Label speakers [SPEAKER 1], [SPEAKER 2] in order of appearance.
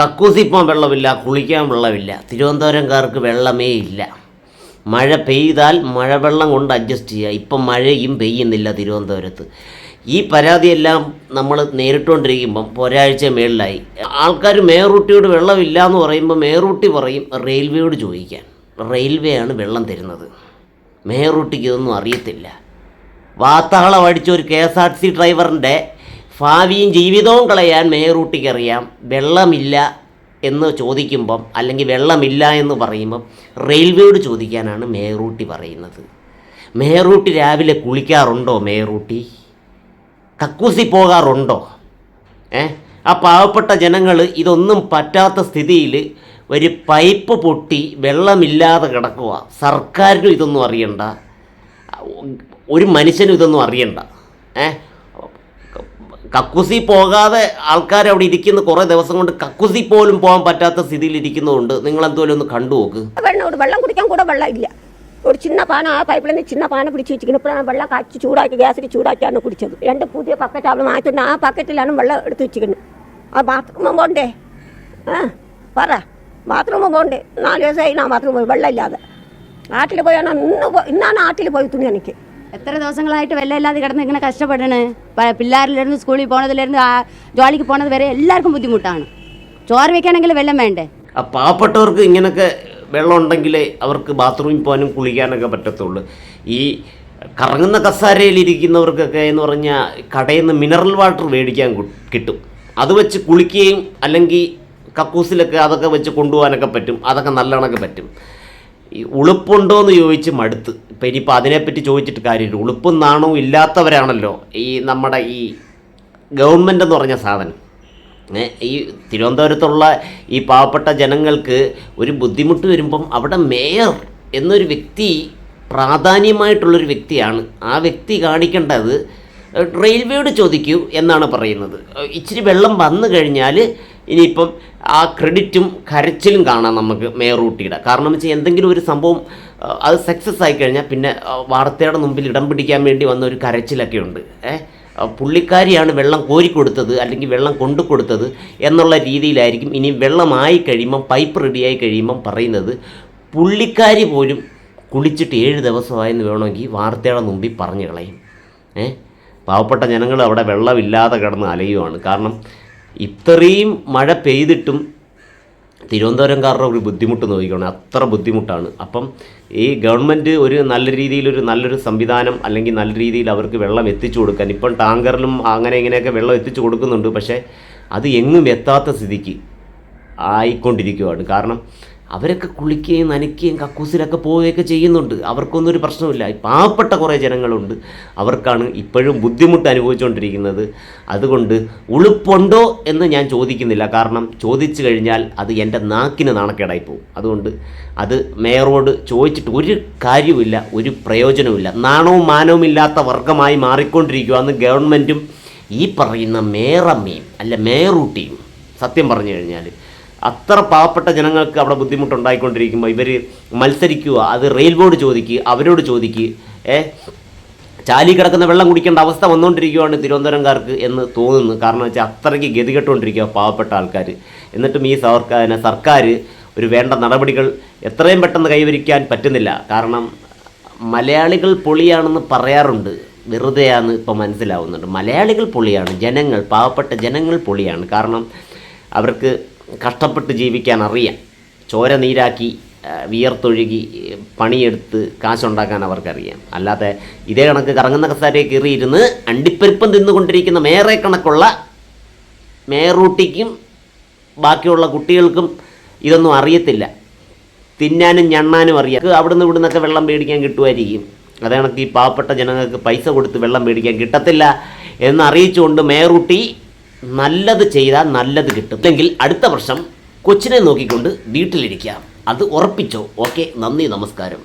[SPEAKER 1] കക്കൂസി പോകാൻ വെള്ളമില്ല കുളിക്കാൻ വെള്ളമില്ല. തിരുവനന്തപുരംകാർക്ക് വെള്ളമേ ഇല്ല. മഴ പെയ്താൽ മഴവെള്ളം കൊണ്ട് അഡ്ജസ്റ്റ് ചെയ്യുക. ഇപ്പം മഴയും പെയ്യുന്നില്ല തിരുവനന്തപുരത്ത്. ഈ പരാതിയെല്ലാം നമ്മൾ നേരിട്ടുകൊണ്ടിരിക്കുമ്പം ഒരാഴ്ച മേളിലായി. ആൾക്കാർ മേറൂട്ടിയോട് വെള്ളമില്ല എന്ന് പറയുമ്പോൾ മേറൂട്ടി പറയും റെയിൽവേയോട് ചോദിക്കാൻ. റെയിൽവേ ആണ് വെള്ളം തരുന്നത്. മേറൂട്ടിക്ക് ഇതൊന്നും അറിയത്തില്ല. വാത്താളം അടിച്ച ഒരു കെ എസ് ആർ സി ഡ്രൈവറിന്റെ ഭാവിയും ജീവിതവും കളയാൻ മേറൂട്ടി അറിയാം വെള്ളമില്ല എന്ന് ചോദിക്കുമ്പം അല്ലെങ്കിൽ വെള്ളമില്ല എന്ന് പറയുമ്പം റെയിൽവേയോട് ചോദിക്കാനാണ് മേറൂട്ടി പറയുന്നത്. മേറൂട്ടി രാവിലെ കുളിക്കാറുണ്ടോ മേറൂട്ടി കക്കൂസി പോകാറുണ്ടോ? ഏ? ആ പാവപ്പെട്ട ജനങ്ങൾ ഇതൊന്നും പറ്റാത്ത സ്ഥിതിയിൽ ഒരു പൈപ്പ് പൊട്ടി വെള്ളമില്ലാതെ കിടക്കുക സർക്കാരിനും ഇതൊന്നും അറിയണ്ട. ഒരു മനുഷ്യനും ഇതൊന്നും അറിയണ്ട. ഏ? കക്കുസി പോകാതെ ആൾക്കാർ അവിടെ ഇരിക്കുന്ന. കുറെ ദിവസം കൊണ്ട് കക്കുസി പോലും പോകാൻ പറ്റാത്ത സ്ഥിതിയിൽ ഇരിക്കുന്നതുകൊണ്ട് നിങ്ങൾ എന്തോലും ഒന്ന് കണ്ടു നോക്ക്.
[SPEAKER 2] വെള്ളം കുടിക്കാൻ കൂടെ വെള്ളം ഇല്ല. ഒരു ചിന്ന പാന ആ പൈപ്പിൽ നിന്ന് ചിന്ന പാന പിടിച്ച് വെച്ചിരിക്കുന്നു. വെള്ളം കാച്ചി ചൂടാക്കി ഗ്യാസിൽ ചൂടാക്കിയാണ് കുടിച്ചത്. രണ്ട് പുതിയ പക്കറ്റ് അവൾ മാറ്റുന്ന ആ പക്കറ്റിലാണ് വെള്ളം എടുത്ത് വെച്ചിരിക്കുന്നത്. ആ ബാത്റൂമും പോണ്ടേ ആ പറ. ബാത്റൂമും പോണ്ടേ നാല് ദിവസമായി ഞാൻ ബാത്റൂം പോയി. വെള്ളം ഇല്ലാതെ. നാട്ടിൽ പോയാണ് ഇന്ന് ഇന്നാണ് നാട്ടിൽ പോയി തുണി എനിക്ക്
[SPEAKER 3] എത്ര ദിവസങ്ങളായിട്ട് വെള്ളമില്ലാതെ കിടന്ന് ഇങ്ങനെ കഷ്ടപ്പെടണേ? പിള്ളേരിലിരുന്ന് സ്കൂളിൽ പോണതിലിരുന്ന് ജോലിക്ക് പോണത് വരെ എല്ലാവർക്കും ബുദ്ധിമുട്ടാണ്. ചോറ് വെക്കാനെങ്കിലും വെള്ളം വേണ്ടേ?
[SPEAKER 1] ആ പാവപ്പെട്ടവർക്ക് ഇങ്ങനൊക്കെ വെള്ളം ഉണ്ടെങ്കിലേ അവർക്ക് ബാത്റൂമിൽ പോകാനും കുളിക്കാനൊക്കെ പറ്റത്തുള്ളൂ. ഈ കറങ്ങുന്ന കസാരയിൽ ഇരിക്കുന്നവർക്കൊക്കെ എന്ന് പറഞ്ഞാൽ കടയിൽ നിന്ന് മിനറൽ വാട്ടർ മേടിക്കാൻ കിട്ടും. അത് വെച്ച് കുളിക്കുകയും അല്ലെങ്കിൽ കക്കൂസിലൊക്കെ അതൊക്കെ വെച്ച് കൊണ്ടുപോകാനൊക്കെ പറ്റും. അതൊക്കെ നല്ലവണ്ണമൊക്കെ പറ്റും. ഈ ഉളുപ്പുണ്ടോ എന്ന് ചോദിച്ച് മടുത്ത്. ഇപ്പം ഇനിയിപ്പോൾ അതിനെപ്പറ്റി ചോദിച്ചിട്ട് കാര്യമില്ല. ഉളുപ്പും നാണവും ഇല്ലാത്തവരാണല്ലോ ഈ നമ്മുടെ ഈ ഗവൺമെന്റ് എന്ന് പറഞ്ഞ സാധനം. ഈ തിരുവനന്തപുരത്തുള്ള ഈ പാവപ്പെട്ട ജനങ്ങൾക്ക് ഒരു ബുദ്ധിമുട്ട് വരുമ്പം അവിടെ മേയർ എന്നൊരു വ്യക്തി പ്രാധാന്യമായിട്ടുള്ളൊരു വ്യക്തിയാണ്. ആ വ്യക്തി കാണിക്കേണ്ടത് റെയിൽവേയോട് ചോദിക്കൂ എന്നാണ് പറയുന്നത്. ഇച്ചിരി വെള്ളം വന്നു കഴിഞ്ഞാൽ ഇനിയിപ്പം ആ ക്രെഡിറ്റും കരച്ചിലും കാണാം നമുക്ക് മേറൂട്ടിയുടെ കാരണം വെച്ചാൽ എന്തെങ്കിലും ഒരു സംഭവം അത് സക്സസ് ആയി കഴിഞ്ഞാൽ പിന്നെ വാർത്തയുടെ മുമ്പിൽ ഇടം പിടിക്കാൻ വേണ്ടി വന്ന ഒരു കരച്ചിലൊക്കെ ഉണ്ട്. ഏഹ് പുള്ളിക്കാരിയാണ് വെള്ളം കോരിക്കൊടുത്തത് അല്ലെങ്കിൽ വെള്ളം കൊണ്ടു കൊടുത്തത് എന്നുള്ള രീതിയിലായിരിക്കും ഇനി വെള്ളമായി കഴിയുമ്പം പൈപ്പ് റെഡിയായി കഴിയുമ്പം പറയുന്നത്. പുള്ളിക്കാരി പോലും കുളിച്ചിട്ട് ഏഴ് ദിവസമായെന്ന് വേണമെങ്കിൽ വാർത്തയുടെ മുമ്പിൽ പറഞ്ഞു കളയും. ഏ പാവപ്പെട്ട ജനങ്ങൾ അവിടെ വെള്ളമില്ലാതെ കിടന്ന് അലയുവാണ്. കാരണം ഇത്രയും മഴ പെയ്തിട്ടും തിരുവനന്തപുരംകാരുടെ ഒരു ബുദ്ധിമുട്ട് നോക്കിക്കണം. അത്ര ബുദ്ധിമുട്ടാണ്. അപ്പം ഈ ഗവൺമെന്റ് ഒരു നല്ല രീതിയിലൊരു നല്ലൊരു സംവിധാനം അല്ലെങ്കിൽ നല്ല രീതിയിൽ അവർക്ക് വെള്ളം എത്തിച്ചു കൊടുക്കാൻ ഇപ്പം ടാങ്കറിലും അങ്ങനെ ഇങ്ങനെയൊക്കെ വെള്ളം എത്തിച്ചു കൊടുക്കുന്നുണ്ട്. പക്ഷേ അത് എങ്ങും എത്താത്ത സ്ഥിതിക്ക് ആയിക്കൊണ്ടിരിക്കുകയാണ് കാരണം അവരൊക്കെ കുളിക്കുകയും നനയ്ക്കുകയും കക്കൂസിലൊക്കെ പോവുകയൊക്കെ ചെയ്യുന്നുണ്ട്. അവർക്കൊന്നും ഒരു പ്രശ്നമില്ല പാവപ്പെട്ട കുറേ ജനങ്ങളുണ്ട്. അവർക്കാണ് ഇപ്പോഴും ബുദ്ധിമുട്ട് അനുഭവിച്ചുകൊണ്ടിരിക്കുന്നത്. അതുകൊണ്ട് ഉളുപ്പുണ്ടോ എന്ന് ഞാൻ ചോദിക്കുന്നില്ല. കാരണം ചോദിച്ചു കഴിഞ്ഞാൽ അത് എന്റെ നാക്കിന് നാണക്കേടായി പോകും. അതുകൊണ്ട് അത് മേയറോട് ചോദിച്ചിട്ട് ഒരു കാര്യവുമില്ല ഒരു പ്രയോജനവുമില്ല. നാണവും മാനവും ഇല്ലാത്ത വർഗമായി മാറിക്കൊണ്ടിരിക്കുകയെന്ന് ഗവൺമെന്റും ഈ പറയുന്ന മേറമ്മയും അല്ല മേറൂട്ടിയും സത്യം പറഞ്ഞു കഴിഞ്ഞാൽ അത്ര പാവപ്പെട്ട ജനങ്ങൾക്ക് അവിടെ ബുദ്ധിമുട്ടുണ്ടായിക്കൊണ്ടിരിക്കുമ്പോൾ ഇവർ മത്സരിക്കുക അത് റെയിൽവേഡ് ചോദിക്കുക അവരോട് ചോദിക്കുക ഏ? ചാലി കിടക്കുന്ന വെള്ളം കുടിക്കേണ്ട അവസ്ഥ വന്നുകൊണ്ടിരിക്കുകയാണ് തിരുവനന്തപുരംകാർക്ക് എന്ന് തോന്നുന്നു. കാരണം വെച്ചാൽ അത്രയ്ക്ക് ഗതികെട്ടുകൊണ്ടിരിക്കുക പാവപ്പെട്ട ആൾക്കാർ എന്നിട്ടും ഈ സർക്കാർ സർക്കാർ ഒരു വേണ്ട നടപടികൾ എത്രയും പെട്ടെന്ന് കൈവരിക്കാൻ പറ്റുന്നില്ല. കാരണം മലയാളികൾ പൊളിയാണെന്ന് പറയാറുണ്ട്. വെറുതെയാണ് ഇപ്പോൾ മനസ്സിലാവുന്നുണ്ട്. മലയാളികൾ പൊളിയാണ് ജനങ്ങൾ പാവപ്പെട്ട ജനങ്ങൾ പൊളിയാണ്. കാരണം അവർക്ക് കഷ്ടപ്പെട്ട് ജീവിക്കാൻ അറിയാം. ചോര നീരാക്കി വിയർത്തൊഴുകി പണിയെടുത്ത് കാശുണ്ടാക്കാൻ അവർക്കറിയാം. അല്ലാതെ ഇതേ കണക്ക് കറങ്ങുന്ന കസാരയെ കയറിയിരുന്ന് അണ്ടിപ്പരിപ്പം തിന്നുകൊണ്ടിരിക്കുന്ന മേറെ കണക്കുള്ള മേറൂട്ടിക്കും ബാക്കിയുള്ള കുട്ടികൾക്കും ഇതൊന്നും അറിയത്തില്ല. തിന്നാനും ഞണ്ണാനും അറിയാം. അവിടുന്ന് ഇവിടുന്നൊക്കെ വെള്ളം മേടിക്കാൻ കിട്ടുമായിരിക്കും. അതേ കണക്ക് ഈ പാവപ്പെട്ട ജനങ്ങൾക്ക് പൈസ കൊടുത്ത് വെള്ളം മേടിക്കാൻ കിട്ടത്തില്ല എന്ന് അറിയിച്ചുകൊണ്ട് മേറൂട്ടി നല്ലത് ചെയ്താൽ നല്ലത് കിട്ടും. അല്ലെങ്കിൽ അടുത്ത വർഷം കൊച്ചിനെ നോക്കിക്കൊണ്ട് വീട്ടിലിരിക്കാം. അത് ഉറപ്പിച്ചോ? ഓക്കെ നന്ദി നമസ്കാരം.